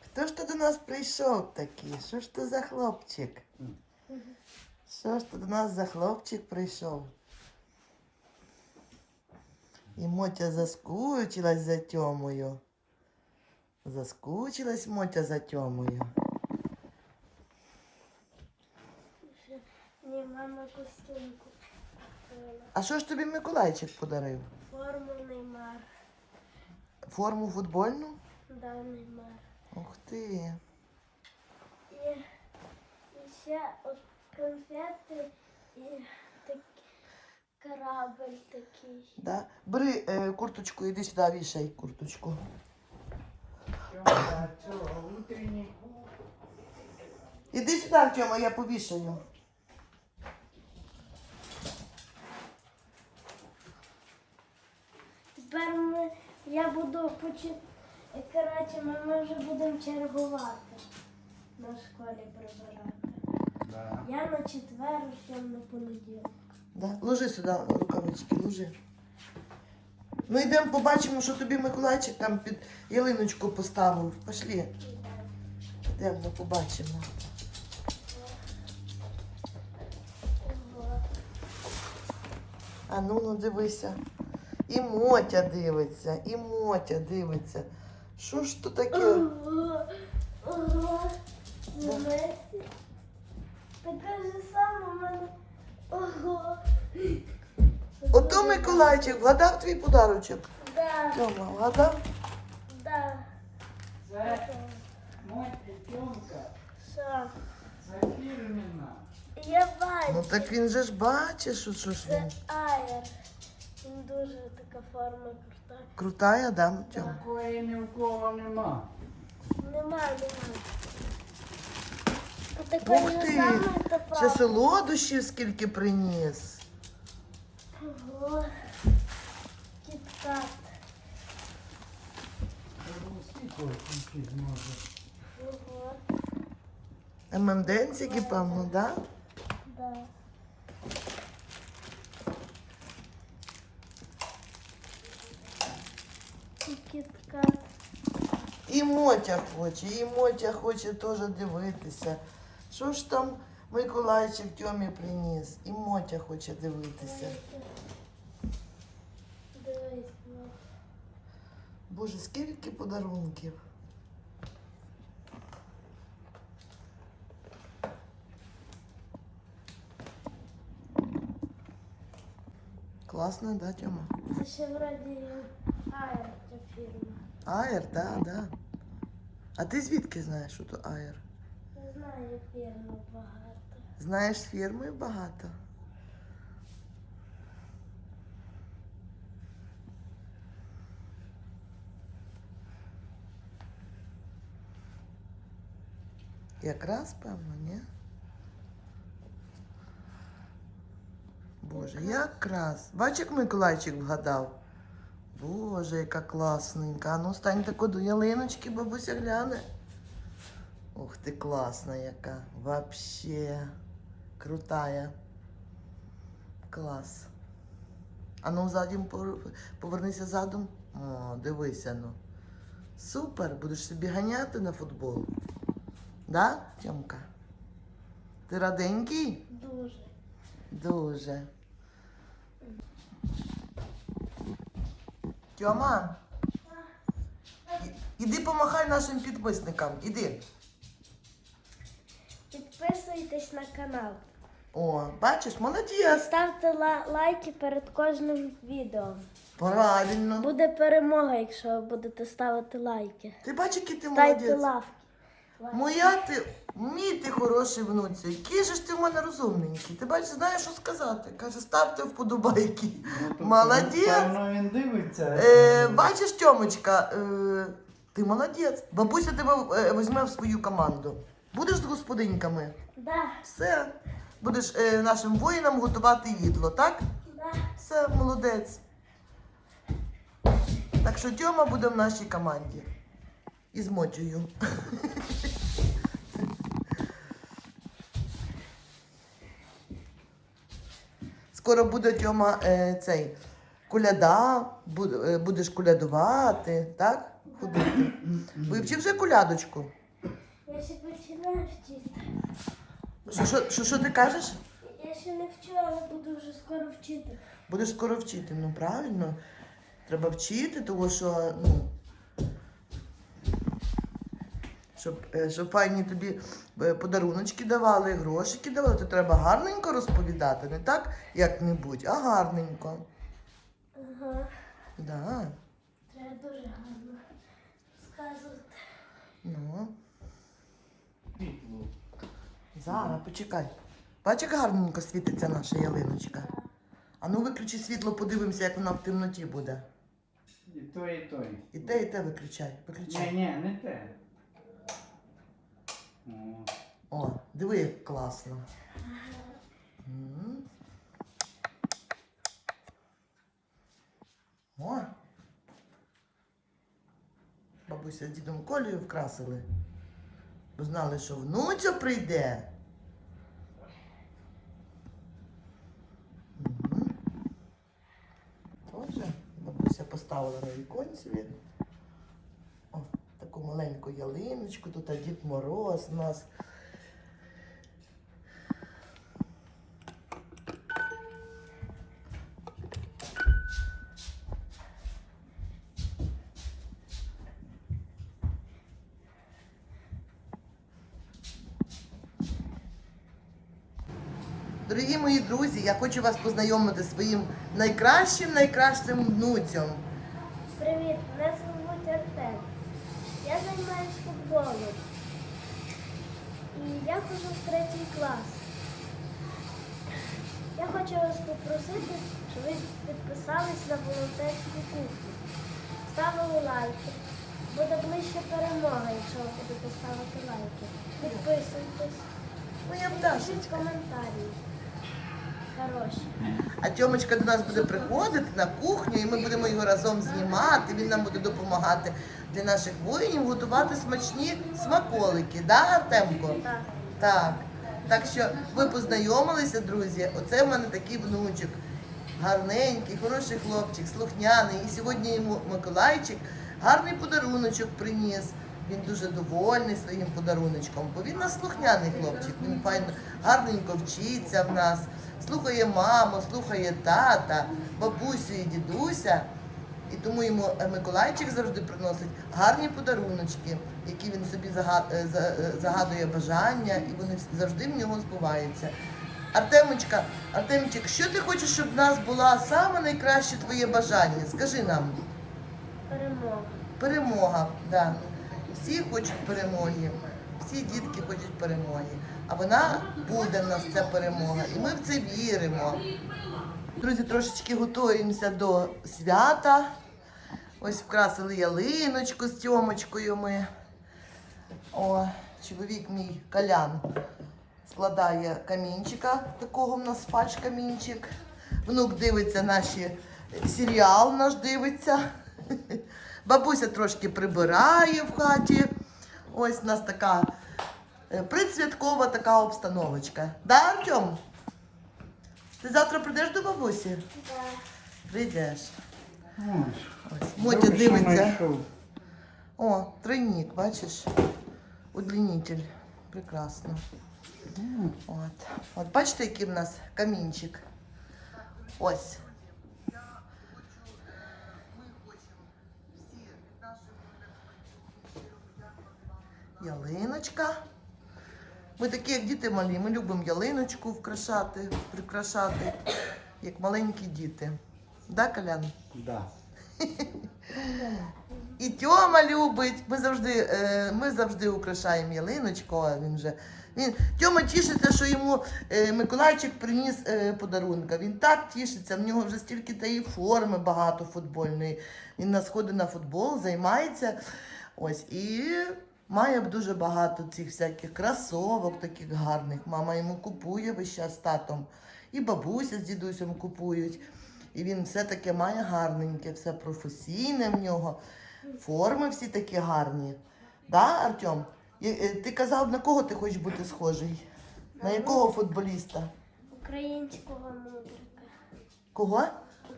Хто ж то до нас прийшов такий? Що ж то за хлопчик? Що ж то до нас за хлопчик прийшов? І Мотя заскучилась за Тьомою. Заскучилась Мотя за Тьомою. Ні, мама костюмку. А що ж тобі Миколайчик подарив? Форму Неймар. Форму футбольну? Да, Неймар. Ух ти. І, і ще от конфети і так, корабль такий. Да? Бери е, курточку, іди сюди, вішай курточку. Іди сюди, Тьома, я повішаю. Тепер ми, я буду почи... Коротше, ми, вже будемо чергувати на школі прибирати. Да. Я на четвер, Артем на понеділок. Да? Ложи сюди рукавички, ложи. Ну йдемо побачимо, що тобі Миколайчик там під ялиночку поставив. Пошли. Йдемо, побачимо. А ну ну дивися. І Мотя дивиться, і Мотя дивиться. Що ж то таке? Таке ж саме в мене. Ого. Ото Миколайчик вгадав твій подарочок. Да, Тьома, вгадав? да. Це Мотя Тьомка, Що? це фірміна. Я бачу. Ну так він же ж бачить, що, що ж Це він. Аєр. Він дуже така форма крута. Крутая, да, Тьома? Такої ні в кого нема. Нема, нема. Ух ти! Ще солодощів скільки приніс. Ого. Кіткат. Ого. Певно, да? Да. кіткат. І Мотя хоче, і Мотя хоче теж дивитися. Що ж там Миколайчик Тьомі приніс? І Мотя хоче дивитися. Дивись, ну. Боже, скільки подарунків. Класно, да, Тьома? Це ще вроді Аєр ця фірма. Аєр, да, да. А ти звідки знаєш, що то Аєр? Знаю, фірма багато. Знаєш, фірми багато. Якраз, певно, ні? Боже, якраз. Бач, як Миколайчик вгадав. Боже, яка класненька. Ну, стань тако до ялиночки, бабуся гляне. Ух ти, класна яка. Вообще. Крутая. Клас. А ну задім повернися задом. О, дивися ну. Супер, будеш собі ганяти на футбол. Да, Тьомка? Ти раденький? Дуже. Дуже. Тьома. Іди помахай нашим підписникам. Іди. Підписуйтесь на канал. О, бачиш, молодець. Ставте ла- лайки перед кожним відео. Правильно. Буде перемога, якщо ви будете ставити лайки. Ти бачиш, який ти Ставте молодець. лавки. Моя ти, мій ти хороший внуці. Який же ж ти в мене розумненький. Ти бачиш, знаєш, що сказати. Каже, ставте вподобайки. Ну, Молодець. Певно, він дивиться. Е, бачиш, Тьомочка, е, ти молодець. Бабуся тебе е, візьме в свою команду. Будеш з господиньками? Да, Все. Будеш е, нашим воїнам готувати їдло, так? да. Все, молодець. Так що Тьома буде в нашій команді. І з Мотєю. скоро буде Тьома е, цей куляда, е, будеш кулядувати, так? Ходити. Вивчив вже кулядочку. Я ще починаю вчити. Що, що, що, що ти кажеш? Я ще не вчу, але буду вже скоро вчити. Будеш скоро вчити. Ну правильно. Треба вчити, тому що, ну. Щоб, е, щоб файні тобі е, подаруночки давали, грошики давали, то треба гарненько розповідати, не так як-небудь, а гарненько. Ага. Да. Треба дуже гарно сказувати. Ну, зараз, почекай. Бач, як гарненько світиться наша ялиночка. А ну виключи світло, подивимося, як вона в темноті буде. І той, і той. І те, і те виключай. Ні, ні, не те. О, диви, як класно. О. Бабуся з дідом Колею вкрасили. Бо знали, що внуця прийде. Отже, бабуся поставила на віконці. О, таку маленьку ялиночку, тут Дід Мороз у нас. Дорогі мої друзі, я хочу вас познайомити зі своїм найкращим найкращим внуцем. Привіт, мене звуть Артем. Я займаюся футболом. І я ходжу в третій клас. Я хочу вас попросити, щоб ви підписались на волонтерську кухню. Ставили лайки. Буде ближче перемога, якщо ви будете ставити лайки. Підписуйтесь. Пишіть коментарі. Хороші. А Тьомочка до нас буде приходити на кухню, і ми будемо його разом знімати. Він нам буде допомагати для наших воїнів готувати смачні смаколики. Да, Артемко? Так. Так. Так що ви познайомилися, друзі. Оце в мене такий внучок. Гарненький, хороший хлопчик, слухняний. І сьогодні йому Миколайчик гарний подаруночок приніс. Він дуже довольний своїм подаруночком, бо він нас слухняний хлопчик. Він файно гарненько вчиться в нас, слухає маму, слухає тата, бабусю і дідуся. І тому йому е, Миколайчик завжди приносить гарні подаруночки, які він собі е, е, загадує бажання, і вони завжди в нього збуваються. Артемочка, Артемчик, що ти хочеш, щоб в нас була саме найкраще твоє бажання? Скажи нам. Перемога. Перемога, да. Всі хочуть перемоги, всі дітки хочуть перемоги. А вона буде в нас ця перемога, і ми в це віримо. Друзі, трошечки готуємося до свята. Ось вкрасили ялиночку з тьомочкою ми. О, чоловік мій Колян складає камінчика, такого в нас фальш-камінчик. Внук дивиться наші серіал наш дивиться. Бабуся трошки прибирає в хаті. Ось у нас така е, предсвяткова така обстановочка. Да, Артем? Ти завтра прийдеш до бабусі? Да. Прийдеш. Ось. Ось. Мотя дивиться. О, тройник, бачиш? Удлінитель. Прекрасно. От. От бачите, який в нас камінчик. Ось. Ялиночка. Ми такі, як діти малі, ми любимо ялиночку вкрашати, прикрашати, як маленькі діти. Да, Колян? Да. І Тьома любить. Ми завжди, е, ми завжди украшаємо ялиночку. а Він вже він Тьома тішиться, що йому е, Миколайчик приніс е, подарунка. Він так тішиться. В нього вже стільки тієї форми багато футбольної. Він на сходи на футбол займається. Ось і має дуже багато цих всяких кросовок, таких гарних. Мама йому купує весь час з татом. І бабуся з дідусем купують. І він все таке має гарненьке, все професійне в нього. Форми всі такі гарні. Да, Артем? Е, Ти казав, на кого ти хочеш бути схожий? На якого футболіста? Українського мудрика. Кого?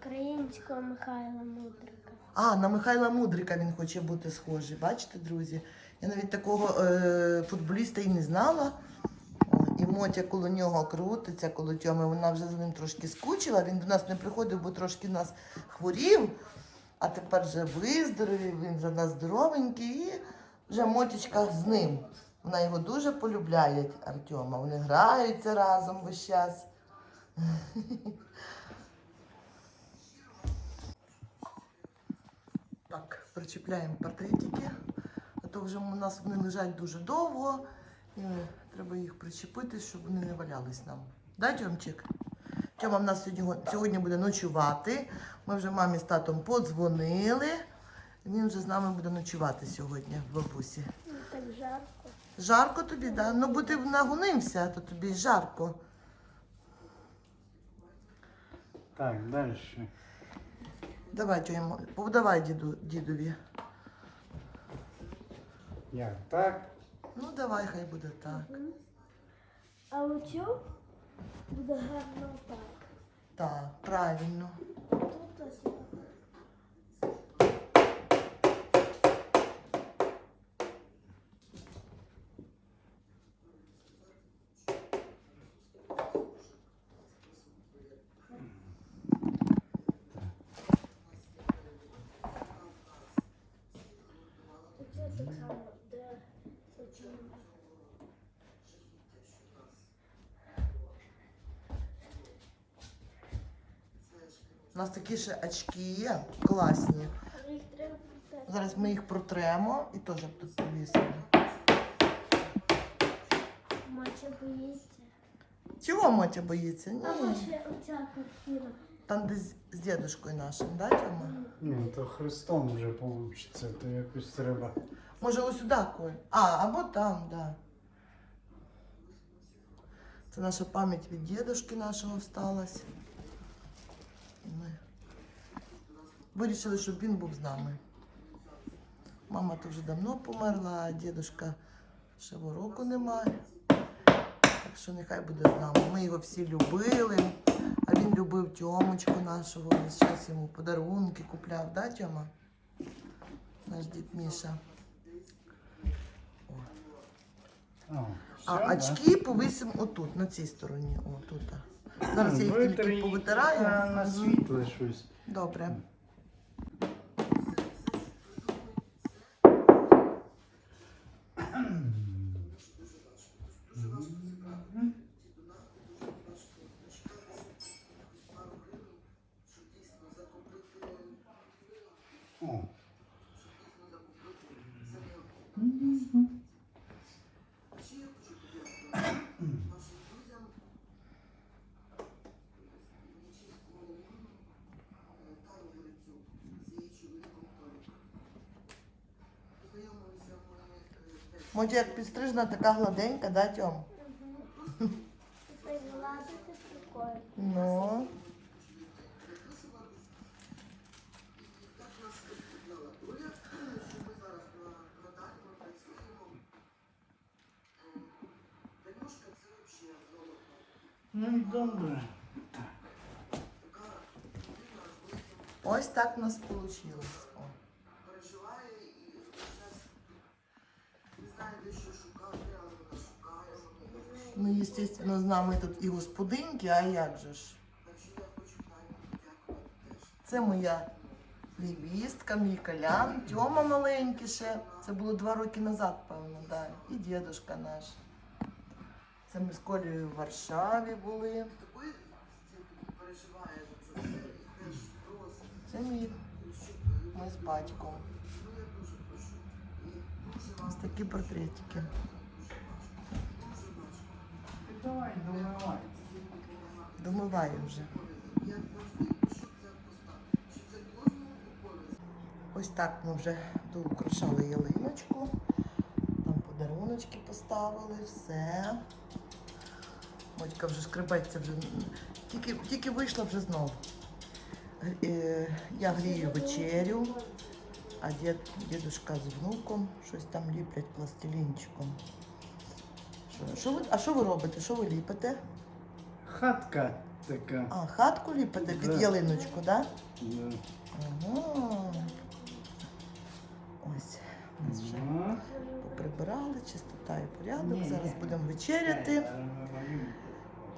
Українського Михайла Мудрика. А, на Михайла Мудрика він хоче бути схожий. Бачите, друзі? Я навіть такого е, футболіста і не знала. І Мотя коло нього крутиться, коло Тьоми. Вона вже за ним трошки скучила. Він до нас не приходив, бо трошки нас хворів. А тепер вже виздоровів, він за нас здоровенький. І вже Мотічка з ним. Вона його дуже полюбляє, Артема. Вони граються разом весь час. Так, причіпляємо портретики, то вже у нас вони лежать дуже довго, і треба їх причепити, щоб вони не валялись нам. Да, Тьомчик? Тьома в нас сьогодні, сьогодні буде ночувати. Ми вже мамі з татом подзвонили. Він вже з нами буде ночувати сьогодні в бабусі. Ну, Так жарко. Жарко тобі, да? Ну бо ти нагонився, то тобі жарко. Так, далі. Давай, Тьома, подавай діду, дідові. Як так? Ну давай, хай буде так. А оцю буде гарно так. Так, правильно. Тут ось. Нас такі ще очки є, класні. Зараз ми їх протремо і теж тут повісимо. Мача боїться. Чого Мотя боїться? А ще оця картина. Там де з, з дідушкою нашим, да, Тьома? Ну, то Христом вже вийде, то якось треба. Може ось сюди Коль? А, або там, да. Це наша пам'ять від дідушки нашого всталась. Ми вирішили, щоб він був з нами. Мама то вже давно померла, а дідушка ще в року немає. Так що нехай буде з нами. Ми його всі любили, а він любив Тьомочку нашого. Весь час йому подарунки купляв, да, Тьома? Наш дід Міша. О, А очки повисимо отут, на цій стороні. О, тут. Зараз я їх тільки повитираю. На, на світле щось. Добре. Може, як підстрижена, така гладенька, да, Тьом? Тут гладити прикольно. Ну. Ну добре. Ось так у нас вийшло. Ну, звісно, з нами тут і господинки, а як же ж? Це моя невістка, мій колян, Тьома маленький ще. Це було два роки назад, певно, да. І дідушка наш. Це ми з Колею в Варшаві були. Це мій. Ми з батьком. Ось такі портретики. Давай, доливай. Домиваю вже. Ось так ми вже доукрашали ялиночку. Там подаруночки поставили, все. Мотька вже шкребеться вже. Тільки, тільки вийшла вже знов. Е, Я грію вечерю, а дід, дідушка з внуком щось там ліплять пластилінчиком. Що, ви, а що ви робите? Що ви ліпите? Хатка така. А, хатку ліпите під Да. ялиночку, так? Да. Ага. Ось. у нас вже Ага. поприбирали, чистота і порядок. Ні, Зараз ні. будемо вечеряти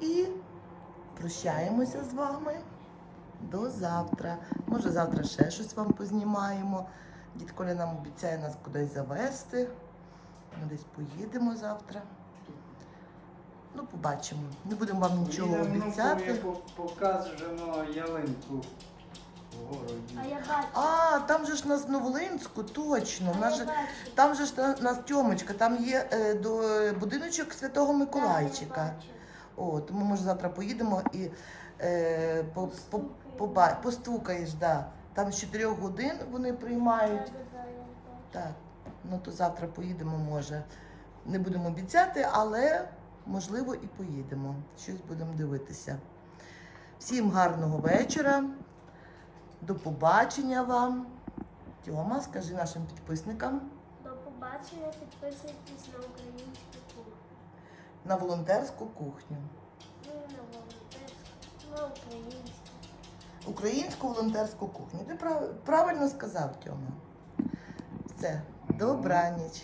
і прощаємося з вами. До завтра. Може, завтра ще щось вам познімаємо. Дід Коля нам обіцяє нас кудись завести. Ми десь поїдемо завтра. Ну, побачимо. Не будемо вам нічого Ліна внукові обіцяти. по- Показано ялинку в городі. А я бачу. А, там же ж нас Новолинську, точно. Нас же, там же ж на- нас Тьомочка, там є е, до, будиночок Святого Миколайчика. О, тому може завтра поїдемо і е, по, по, поба- постукаєш, да. Там з 4 годин вони приймають. Так, ну то завтра поїдемо, може. Не будемо обіцяти, але можливо і поїдемо. Щось будемо дивитися. Всім гарного вечора. До побачення вам. Тьома, скажи нашим підписникам До побачення, підписуйтесь на українську кухню. на волонтерську кухню. Ну на волонтерську, на українську. Українську волонтерську кухню. Ти прав- правильно сказав, Тьома. Все, добраніч.